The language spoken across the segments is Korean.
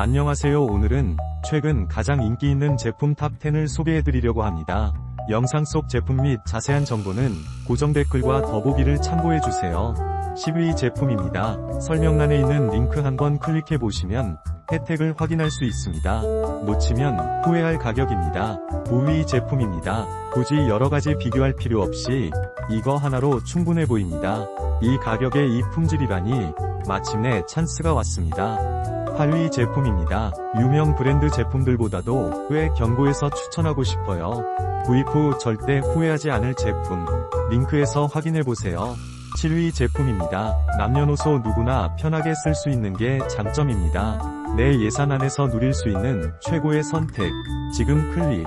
안녕하세요 오늘은 최근 가장 인기 있는 제품 탑10을 소개해드리려고 합니다. 영상 속 제품 및 자세한 정보는 고정 댓글과 더보기를 참고해주세요. 10위 제품입니다. 설명란에 있는 링크 한번 클릭해보시면 혜택을 확인할 수 있습니다. 놓치면 후회할 가격입니다. 9위 제품입니다. 굳이 여러가지 비교할 필요 없이 이거 하나로 충분해 보입니다. 이 가격에 이 품질이라니 마침내 찬스가 왔습니다. 8위 제품입니다. 유명 브랜드 제품들보다도 꽤 견고해서 추천하고 싶어요. 구입 후 절대 후회하지 않을 제품. 링크에서 확인해보세요. 7위 제품입니다. 남녀노소 누구나 편하게 쓸 수 있는 게 장점입니다. 내 예산 안에서 누릴 수 있는 최고의 선택. 지금 클릭.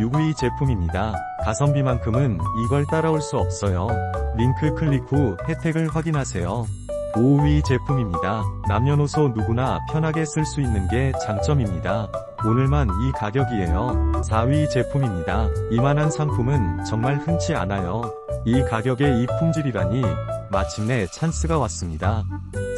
6위 제품입니다. 가성비만큼은 이걸 따라올 수 없어요. 링크 클릭 후 혜택을 확인하세요. 5위 제품입니다. 남녀노소 누구나 편하게 쓸 수 있는 게 장점입니다. 오늘만 이 가격이에요. 4위 제품입니다. 이만한 상품은 정말 흔치 않아요. 이 가격에 이 품질이라니 마침내 찬스가 왔습니다.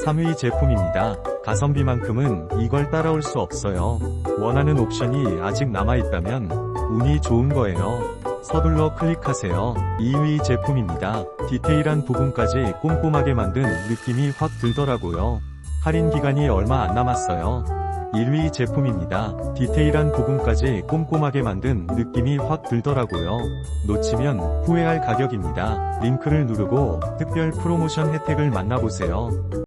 3위 제품입니다. 가성비만큼은 이걸 따라올 수 없어요. 원하는 옵션이 아직 남아있다면 운이 좋은 거예요. 서둘러 클릭하세요. 2위 제품입니다. 디테일한 부분까지 꼼꼼하게 만든 느낌이 확 들더라고요. 할인 기간이 얼마 안 남았어요. 1위 제품입니다. 디테일한 부분까지 꼼꼼하게 만든 느낌이 확 들더라고요. 놓치면 후회할 가격입니다. 링크를 누르고 특별 프로모션 혜택을 만나보세요.